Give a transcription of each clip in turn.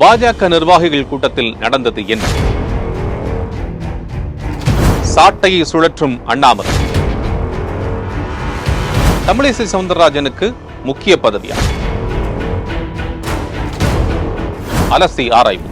பாஜக நிர்வாகிகள் கூட்டத்தில் நடந்தது என்ன? சாட்டையை சுழற்றும் அண்ணாமலை. தமிழிசை சவுந்தரராஜனுக்கு முக்கிய பதவியா? அலசி ஆராய்வு.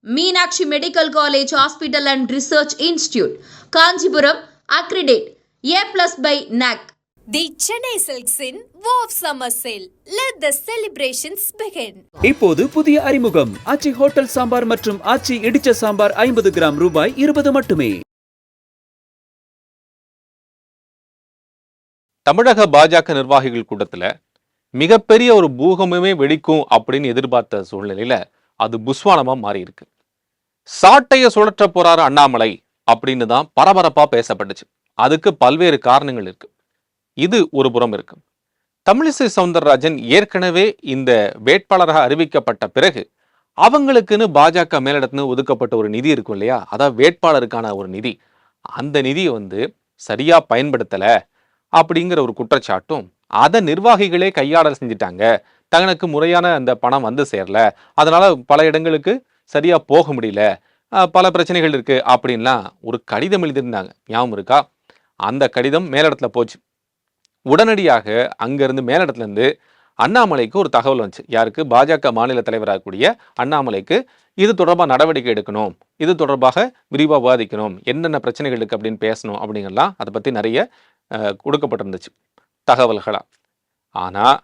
Meenakshi medical college hospital and research institute Kanchipuram accredited A plus by NAAC The Chennai Silks in Wow Summer Sale. Let the celebrations begin. இப்போது புதிய அறிமுகம். ஆச்சி ஹோட்டல் சாம்பார் மற்றும் ஆச்சி இடிச்ச சாம்பார் ஐம்பது கிராம் ரூபாய் இருபது மட்டுமே. தமிழக பாஜக நிர்வாகிகள் கூட்டத்துல மிகப்பெரிய ஒரு பூகம்பமே வெடிக்கும் அப்படின்னு எதிர்பார்த்த சூழ்நிலையில அது புஸ்வானமா மாறி இருக்கு சாட்டைய சுழற்ற போறாரு அண்ணாமலை அப்படின்னு தான் பரபரப்பா பேசப்பட்டுச்சு. அதுக்கு பல்வேறு காரணங்கள் இருக்கு. இது ஒரு புறம் இருக்கு. தமிழிசை சவுந்தரராஜன் ஏற்கனவே இந்த வேட்பாளராக அறிவிக்கப்பட்ட பிறகு அவங்களுக்குன்னு பாஜக மேலிடத்துன்னு ஒதுக்கப்பட்ட ஒரு நிதி இருக்கும் இல்லையா? அதான் வேட்பாளருக்கான ஒரு நிதி. அந்த நிதியை வந்து சரியா பயன்படுத்தல அப்படிங்கிற ஒரு குற்றச்சாட்டும் அதை நிர்வாகிகளே கையாடல் செஞ்சிட்டாங்க. தனக்கு முறையான அந்த பணம் வந்து சேரல. அதனால பல இடங்களுக்கு சரியா போக முடியல. பல பிரச்சனைகள் இருக்கு அப்படின்லாம் ஒரு கடிதம் எழுதியிருந்தாங்க. ஞாபகம் இருக்கா? அந்த கடிதம் மேலிடத்துல போச்சு. உடனடியாக அங்கேருந்து மேலிடத்துலேருந்து அண்ணாமலைக்கு ஒரு தகவல் வந்துச்சு. யாருக்கு? பாஜக மாநில தலைவராகக்கூடிய அண்ணாமலைக்கு இது தொடர்பாக நடவடிக்கை எடுக்கணும். இது தொடர்பாக விரிவாக விவாதிக்கணும். என்னென்ன பிரச்சனைகள் இருக்குது அப்படின்னு பேசணும் அப்படிங்கலாம் அதை பற்றி நிறைய கொடுக்கப்பட்டிருந்துச்சு. தகவல்களாக ஆனால்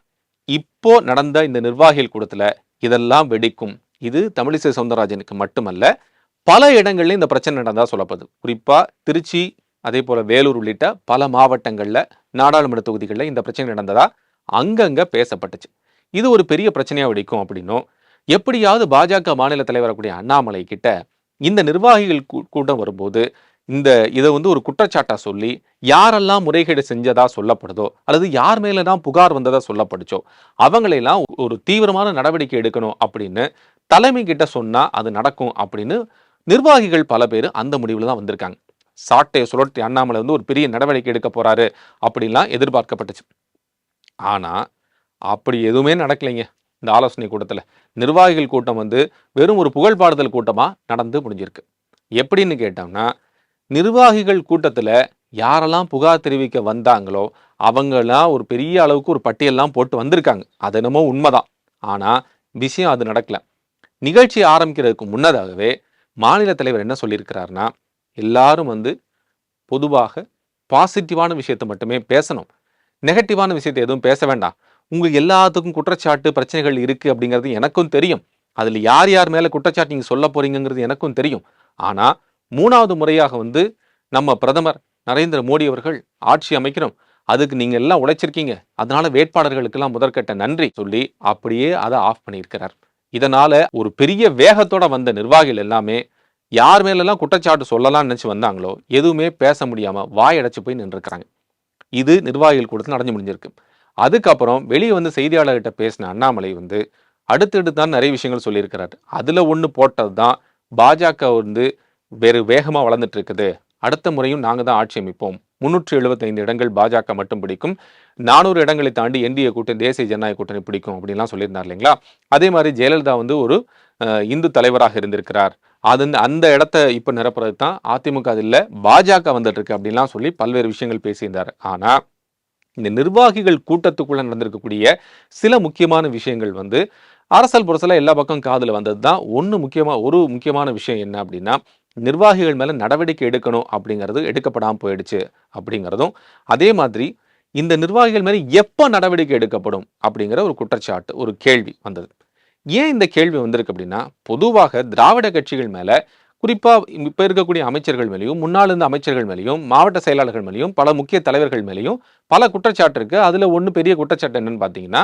இப்போ நடந்த இந்த நிர்வாகிகள் கூடத்தில் இதெல்லாம் வெடிக்கும். இது தமிழிசை சவுந்தரராஜனுக்கு மட்டுமல்ல பல இடங்கள்ல இந்த பிரச்சனை நடந்தால் சொல்லப்படுது. குறிப்பாக திருச்சி அதே போல் வேலூர் உள்ளிட்ட பல மாவட்டங்களில் நாடாளுமன்ற தொகுதிகளில் இந்த பிரச்சனை நடந்ததா? அங்கங்கே பேசப்பட்டுச்சு. இது ஒரு பெரிய பிரச்சனையாக வெடிக்கும் அப்படின்னும் எப்படியாவது பாஜக மாநில தலைவரக்கூடிய அண்ணாமலை கிட்ட இந்த நிர்வாகிகள் கூட்டம் வரும்போது இந்த இதை வந்து ஒரு குற்றச்சாட்டாக சொல்லி யாரெல்லாம் முறைகேடு செஞ்சதா சொல்லப்படுதோ அல்லது யார் மேலே தான் புகார் வந்ததாக சொல்லப்படுச்சோ அவங்களையெல்லாம் ஒரு தீவிரமான நடவடிக்கை எடுக்கணும் அப்படின்னு தலைமை கிட்ட சொன்னால் அது நடக்கும் அப்படின்னு நிர்வாகிகள் பல பேர் அந்த முடிவுல தான் வந்திருக்காங்க. சாட்டையை சுழற்றி அண்ணாமலை வந்து ஒரு பெரிய நடவடிக்கை எடுக்க போகிறாரு அப்படின்லாம் எதிர்பார்க்கப்பட்டுச்சு. ஆனால் அப்படி எதுவுமே நடக்கலைங்க இந்த ஆலோசனை கூட்டத்தில். நிர்வாகிகள் கூட்டம் வந்து வெறும் ஒரு புகழ்பாடுதல் கூட்டமாக நடந்து முடிஞ்சிருக்கு. எப்படின்னு கேட்டோம்னா நிர்வாகிகள் கூட்டத்தில் யாரெல்லாம் புகார் தெரிவிக்க வந்தாங்களோ அவங்கெல்லாம் ஒரு பெரிய அளவுக்கு ஒரு பட்டியல்லாம் போட்டு வந்திருக்காங்க. அது என்னமோ உண்மைதான். ஆனால் விஷயம் அது நடக்கலை. நிகழ்ச்சி ஆரம்பிக்கிறதுக்கு முன்னதாகவே மாநில தலைவர் என்ன சொல்லியிருக்கிறாருன்னா எல்லாரும் வந்து பொதுவாக பாசிட்டிவான விஷயத்தை மட்டுமே பேசணும். நெகட்டிவான விஷயத்தை எதுவும் பேச வேண்டாம். உங்களுக்கு எல்லாத்துக்கும் குற்றச்சாட்டு பிரச்சனைகள் இருக்குது அப்படிங்கிறது எனக்கும் தெரியும். அதில் யார் யார் மேலே குற்றச்சாட்டு நீங்கள் சொல்ல போகிறீங்கிறது எனக்கும் தெரியும். ஆனால் மூணாவது முறையாக வந்து நம்ம பிரதமர் நரேந்திர மோடி அவர்கள் ஆட்சி அமைக்கணும். அதுக்கு நீங்கள் எல்லாம் உழைச்சிருக்கீங்க. அதனால வேட்பாளர்களுக்கெல்லாம் முதற்கட்ட நன்றி சொல்லி அப்படியே அதை ஆஃப் பண்ணியிருக்கிறார். இதனால் ஒரு பெரிய வேகத்தோட வந்த நிர்வாகிகள் எல்லாமே யார் மேலெல்லாம் குற்றச்சாட்டு சொல்லலாம்னு நினச்சி வந்தாங்களோ எதுவுமே பேச முடியாம வாயடைச்சு போய் நின்றுக்கிறாங்க இது நிர்வாகிகள் கூடத்தில் நடந்து முடிஞ்சிருக்கு. அதுக்கப்புறம் வெளியே வந்து செய்தியாளர்கிட்ட பேசின அண்ணாமலை வந்து அடுத்தடுத்து தான் நிறைய விஷயங்கள் சொல்லியிருக்கிறார். அதில் ஒன்று போட்டது தான் பாஜக வந்து வேறு வேகமாக வளர்ந்துட்டு இருக்குது. அடுத்த முறையும் நாங்கள் தான் ஆட்சி அமைப்போம். முன்னூற்றி எழுபத்தைந்து இடங்கள் பாஜக மட்டும் பிடிக்கும். நானூறு இடங்களை தாண்டி என்டிஏ கூட்டணி தேசிய ஜனநாயக கூட்டணி பிடிக்கும் அப்படின்லாம் சொல்லியிருந்தார் இல்லைங்களா? அதே மாதிரி ஜெயலலிதா வந்து ஒரு இந்து தலைவராக இருந்திருக்கிறார். அது அந்த- அந்த இடத்த இப்போ நிரப்புறது தான் அதிமுக அது இல்லை பாஜக வந்துட்டு இருக்கு அப்படின்லாம் சொல்லி பல்வேறு விஷயங்கள் பேசியிருந்தார். ஆனால் இந்த நிர்வாகிகள் கூட்டத்துக்குள்ளே நடந்திருக்கக்கூடிய சில முக்கியமான விஷயங்கள் வந்து அரசல் புரசல எல்லா பக்கம் காதில் வந்தது தான் ஒன்று முக்கியமாக ஒரு முக்கியமான விஷயம் என்ன அப்படின்னா நிர்வாகிகள் மேல நடவடிக்கை எடுக்கணும் அப்படிங்கிறது எடுக்கப்படாமல் போயிடுச்சு அப்படிங்கிறதும் அதே மாதிரி இந்த நிர்வாகிகள் மேல எப்போ நடவடிக்கை எடுக்கப்படும் அப்படிங்கிற ஒரு குற்றச்சாட்டு ஒரு கேள்வி வந்தது. ஏன் இந்த கேள்வி வந்திருக்கு அப்படின்னா பொதுவாக திராவிட கட்சிகள் மேல குறிப்பா இப்போ இருக்கக்கூடிய அமைச்சர்கள் மேலேயும் முன்னாள் இருந்த அமைச்சர்கள் மேலேயும் மாவட்ட செயலாளர்கள் மேலேயும் பல முக்கிய தலைவர்கள் மேலேயும் பல குற்றச்சாட்டு இருக்கு. அதுல ஒன்று பெரிய குற்றச்சாட்டு என்னன்னு பார்த்தீங்கன்னா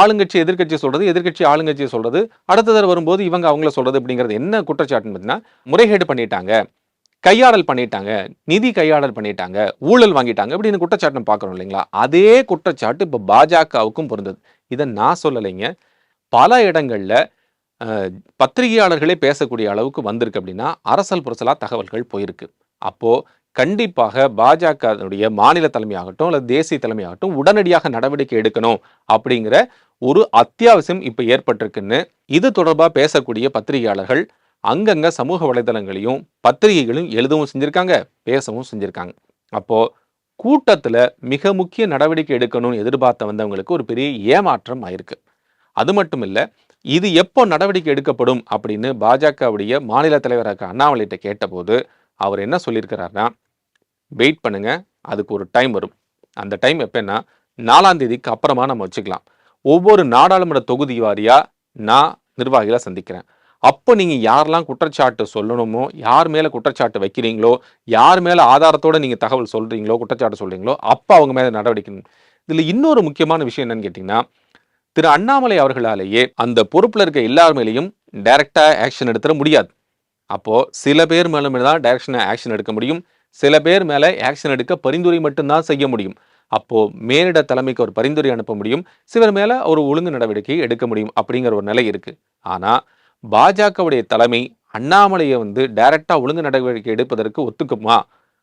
ஆளுங்கட்சி எதிர்க்கட்சி சொல்றது எதிர்க்கட்சி ஆளுங்கட்சியை சொல்றது. அடுத்த தடவை வரும்போது இவங்க அவங்கள சொல்றது அப்படிங்கிறது என்ன குற்றச்சாட்டுன்னு பார்த்தீங்கன்னா முறைகேடு பண்ணிட்டாங்க கையாடல் பண்ணிட்டாங்க நிதி கையாடல் பண்ணிட்டாங்க ஊழல் வாங்கிட்டாங்க அப்படின்னு குற்றச்சாட்டு பார்க்குறோம் இல்லைங்களா? அதே குற்றச்சாட்டு இப்போ பாஜகவுக்கும் பொருந்தது. இதை நான் சொல்லலைங்க. பல இடங்களில் பத்திரிகையாளர்களே பேசக்கூடிய அளவுக்கு வந்திருக்கு அப்படின்னா அரசல் புரசலாக தகவல்கள் போயிருக்கு. அப்போது கண்டிப்பாக பாஜகவுடைய மாநில தலைமையாகட்டும் அல்லது தேசிய தலைமையாகட்டும் உடனடியாக நடவடிக்கை எடுக்கணும் அப்படிங்கிற ஒரு அத்தியாவசியம் இப்போ ஏற்பட்டிருக்குன்னு இது தொடர்பாக பேசக்கூடிய பத்திரிகையாளர்கள் அங்கங்க சமூக வலைதளங்களையும் பத்திரிகைகளையும் எழுதவும் செஞ்சுருக்காங்க பேசவும் செஞ்சுருக்காங்க. அப்போது கூட்டத்தில் மிக முக்கிய நடவடிக்கை எடுக்கணும்னு எதிர்பார்த்த வந்தவங்களுக்கு ஒரு பெரிய ஏமாற்றம் ஆயிருக்கு. அது மட்டும் இல்லை இது எப்போ நடவடிக்கை எடுக்கப்படும் அப்படின்னு பாஜகவுடைய மாநில தலைவராக அண்ணாமலைகிட்ட கேட்டபோது அவர் என்ன சொல்லியிருக்கிறாருன்னா வெயிட் பண்ணுங்கள் அதுக்கு ஒரு டைம் வரும். அந்த டைம் எப்போன்னா நாலாம் தேதிக்கு அப்புறமா நம்ம வச்சுக்கலாம். ஒவ்வொரு நாடாளுமன்ற தொகுதி வாரியாக நான் நிர்வாகிகளை சந்திக்கிறேன். அப்போ நீங்கள் யாரெல்லாம் குற்றச்சாட்டு சொல்லணுமோ யார் மேலே குற்றச்சாட்டு வைக்கிறீங்களோ யார் மேலே ஆதாரத்தோட நீங்கள் தகவல் சொல்கிறீங்களோ குற்றச்சாட்டு சொல்கிறீங்களோ அப்போ அவங்க மேலே நடவடிக்கை இதில் இன்னொரு முக்கியமான விஷயம் என்னன்னு கேட்டிங்கன்னா திரு அண்ணாமலை அவர்களாலேயே அந்த பொறுப்பில் இருக்க எல்லார் மேலேயும் டைரக்டா ஆக்ஷன் எடுத்துட முடியாது. அப்போது சில பேர் மேலே தான் டைரக்ஷன் ஆக்ஷன் எடுக்க முடியும். சில பேர் மேலே ஆக்ஷன் எடுக்க பரிந்துரை மட்டும்தான் செய்ய முடியும். அப்போது மேலிட தலைமைக்கு ஒரு பரிந்துரை அனுப்ப முடியும். சிலர் மேலே ஒரு ஒழுங்கு நடவடிக்கை எடுக்க முடியும் அப்படிங்கிற ஒரு நிலை இருக்குது ஆனால் பாஜகவுடைய தலைமை அண்ணாமலையை வந்து டைரெக்டாக ஒழுங்கு நடவடிக்கை எடுப்பதற்கு ஒத்துக்குமா?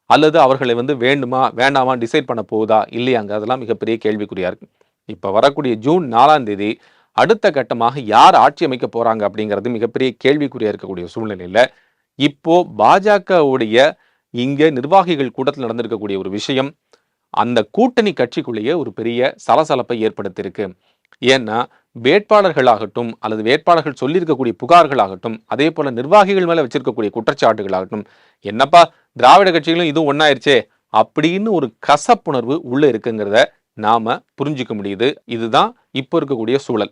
அல்லது அவர்களை வந்து வேண்டுமா வேண்டாமா டிசைட் பண்ண போகுதா இல்லையாங்க அதெல்லாம் மிகப்பெரிய கேள்விக்குறியாக இருக்கு. இப்போ வரக்கூடிய ஜூன் நாலாம் தேதி அடுத்த கட்டமாக யார் ஆட்சி அமைக்க போகிறாங்க அப்படிங்கிறது மிகப்பெரிய கேள்விக்குறியாக இருக்கக்கூடிய சூழ்நிலையில் இப்போது பாஜகவுடைய இங்கே நிர்வாகிகள் கூட்டத்தில் நடந்திருக்கக்கூடிய ஒரு விஷயம் அந்த கூட்டணி கட்சிக்குள்ளேயே ஒரு பெரிய சலசலப்பை ஏற்படுத்தியிருக்கு. ஏன்னா வேட்பாளர்களாகட்டும் அல்லது வேட்பாளர்கள் சொல்லியிருக்கக்கூடிய புகார்களாகட்டும் அதே போல நிர்வாகிகள் மேல வச்சிருக்கக்கூடிய குற்றச்சாட்டுகளாகட்டும் என்னப்பா திராவிட கட்சிகளும் இதுவும் ஒன்றாயிருச்சே அப்படின்னு ஒரு கசப்புணர்வு உள்ள இருக்குங்கிறத நாம புரிஞ்சுக்க முடியுது. இதுதான் இப்போ இருக்கக்கூடிய சூழல்.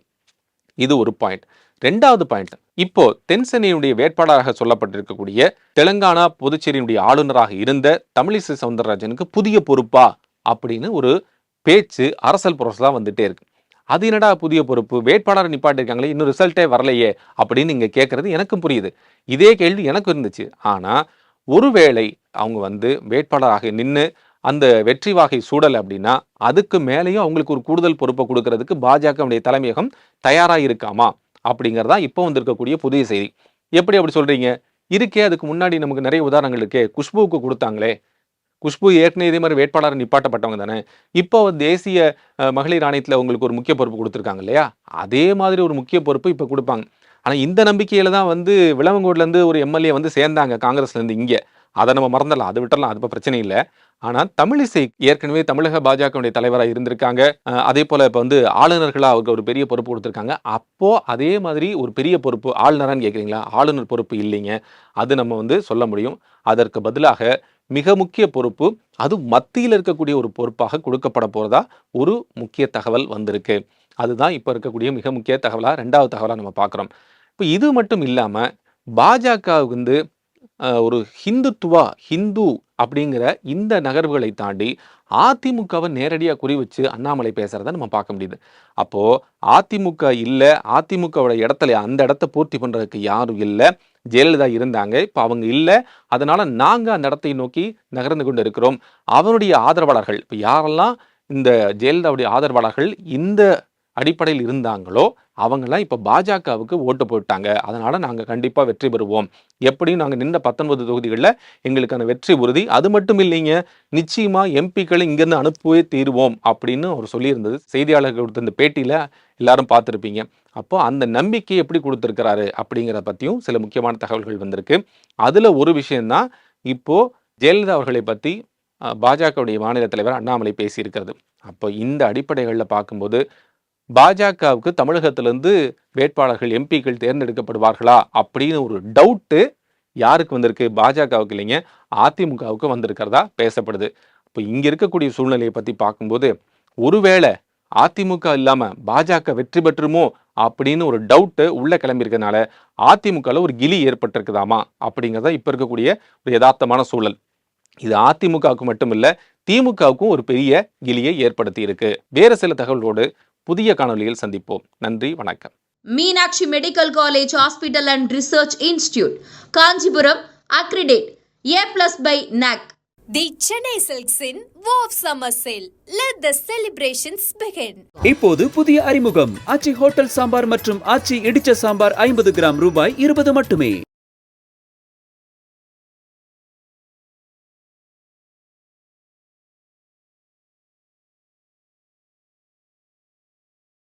இது ஒரு பாயிண்ட் ரெண்டாவது பாயிண்ட் இப்போ தென்சென்னையுடைய வேட்பாளராக சொல்லப்பட்டிருக்கக்கூடிய தெலுங்கானா புதுச்சேரியினுடைய ஆளுநராக இருந்த தமிழிசை சவுந்தரராஜனுக்கு புதிய பொறுப்பா அப்படின்னு ஒரு பேச்சு அரசல் புரசலாக வந்துட்டே இருக்கு. அது என்னடா புதிய பொறுப்பு? வேட்பாளர் நிப்பாட்டிருக்காங்களே இன்னும் ரிசல்ட்டே வரலையே அப்படின்னு நீங்கள் கேட்குறது எனக்கும் புரியுது. இதே கேள்வி எனக்கு இருந்துச்சு. ஆனால் ஒருவேளை அவங்க வந்து வேட்பாளராக நின்று அந்த வெற்றி வாகை சூடல் அப்படின்னா அதுக்கு மேலேயும் அவங்களுக்கு ஒரு கூடுதல் பொறுப்பை கொடுக்கறதுக்கு பாஜகவுடைய தலைமையகம் தயாராக இருக்காமா? அப்படிங்கிறதா இப்போ வந்திருக்கக்கூடிய புதிய செய்தி. எப்படி அப்படி சொல்கிறீங்க இருக்கே அதுக்கு முன்னாடி நமக்கு நிறைய உதாரணங்கள் இருக்கே. குஷ்புவுக்கு கொடுத்தாங்களே. குஷ்பு ஏற்கனவே இதே மாதிரி வேட்பாளர் நிப்பாட்டப்பட்டவங்க தானே. இப்போ தேசிய மகளிர் ஆணையத்தில் உங்களுக்கு ஒரு முக்கிய பொறுப்பு கொடுத்துருக்காங்க இல்லையா? அதே மாதிரி ஒரு முக்கிய பொறுப்பு இப்போ கொடுப்பாங்க. ஆனால் இந்த நம்பிக்கையில் தான் வந்து விளவங்கோட்ல ஒரு எம்எல்ஏ வந்து சேர்ந்தாங்க காங்கிரஸ்லேருந்து இங்கே. அதை நம்ம மறந்துடலாம் அது விட்டுறலாம் அது இப்போ பிரச்சனை இல்லை. ஆனால் தமிழிசை ஏற்கனவே தமிழக பாஜகவுடைய தலைவராக இருந்திருக்காங்க. அதே போல் இப்போ வந்து ஆளுநர்களாக அவருக்கு ஒரு பெரிய பொறுப்பு கொடுத்துருக்காங்க. அப்போது அதே மாதிரி ஒரு பெரிய பொறுப்பு ஆளுநரான்னு கேட்குறீங்களா ஆளுநர் பொறுப்பு இல்லைங்க. அது நம்ம வந்து சொல்ல முடியும். அதற்கு பதிலாக மிக முக்கிய பொறுப்பு அது மத்தியில் இருக்கக்கூடிய ஒரு பொறுப்பாக கொடுக்கப்பட போகிறதா ஒரு முக்கிய தகவல் வந்திருக்கு. அதுதான் இப்போ இருக்கக்கூடிய மிக முக்கிய தகவலாக ரெண்டாவது தகவலாக நம்ம பார்க்குறோம் இப்போ இது மட்டும் இல்லாமல் பாஜக வந்து ஒரு ஹிந்துத்துவா ஹிந்து அப்படிங்கிற இந்த நகர்வுகளை தாண்டி அதிமுகவை நேரடியாக குறி வச்சு அண்ணாமலை பேசுகிறத நம்ம பார்க்க முடியுது. அப்போது அதிமுக இல்லை அதிமுகவோட இடத்துல அந்த இடத்த பூர்த்தி பண்ணுறதுக்கு யாரும் இல்லை ஜெயலலிதா இருந்தாங்க இப்போ அவங்க இல்லை அதனால் நாங்கள் அந்த இடத்தை நோக்கி நகர்ந்து கொண்டு இருக்கிறோம். அவருடைய ஆதரவாளர்கள் இப்போ யாரெல்லாம் இந்த ஜெயலலிதாவுடைய ஆதரவாளர்கள் இந்த அடிப்படையில் இருந்தாங்களோ அவங்களாம் இப்போ பாஜகவுக்கு ஓட்டு போட்டாங்க. அதனால் நாங்கள் கண்டிப்பாக வெற்றி பெறுவோம். எப்படியும் நாங்கள் நின்ற பத்தொன்பது தொகுதிகளில் எங்களுக்கான வெற்றி உறுதி. அது மட்டும் இல்லைங்க நிச்சயமாக எம்பிக்களை இங்கேருந்து அனுப்பவே தீருவோம் அப்படின்னு அவர் சொல்லியிருந்தது. செய்தியாளர்கள் கொடுத்த இந்த பேட்டியில எல்லாரும் பார்த்துருப்பீங்க. அப்போ அந்த நம்பிக்கை எப்படி கொடுத்துருக்கிறாரு அப்படிங்கிறத பற்றியும் சில முக்கியமான தகவல்கள் வந்திருக்கு. அதில் ஒரு விஷயந்தான் இப்போது ஜெயலலிதா அவர்களை பற்றி பாஜகவுடைய மாநில தலைவர் அண்ணாமலை பேசியிருக்கிறது. அப்போ இந்த அடிப்படைகளில் பார்க்கும்போது பாஜகவுக்கு தமிழகத்திலிருந்து வேட்பாளர்கள் எம்பிக்கள் தேர்ந்தெடுக்கப்படுவார்களா அப்படின்னு ஒரு டவுட்டு யாருக்கு வந்திருக்கு? பாஜகவுக்கு இல்லைங்க. அதிமுகவுக்கு வந்திருக்கிறதா பேசப்படுது. இப்போ இங்கே இருக்கக்கூடிய சூழ்நிலையை பற்றி பார்க்கும்போது ஒருவேளை அதிமுக இல்லாமல் பாஜக வெற்றி பெற்றுமோ அப்படின்னு ஒரு டவுட்டு உள்ளே கிளம்பியிருக்கனால அதிமுகவில் ஒரு கிலி ஏற்பட்டிருக்குதாமா அப்படிங்கிறதா இப்போ இருக்கக்கூடிய ஒரு யதார்த்தமான சூழல். இது அதிமுகவுக்கு மட்டும் இல்லை திமுகவுக்கும் ஒரு பெரிய கிலியை ஏற்படுத்தி இருக்கு வேறு சில தகவலோடு புதிய காணொளியில் சந்திப்போம். நன்றி வணக்கம். Meenakshi medical college hospital and research institute Kanchipuram accredited A plus by NAAC The Chennai Silks in Wow Summer Sale. Let the celebrations begin. இப்போது புதிய அறிமுகம். ஆச்சி ஹோட்டல் சாம்பார் மற்றும் ஆச்சி இடிச்ச சாம்பார் ஐம்பது கிராம் ரூபாய் இருபது மட்டுமே.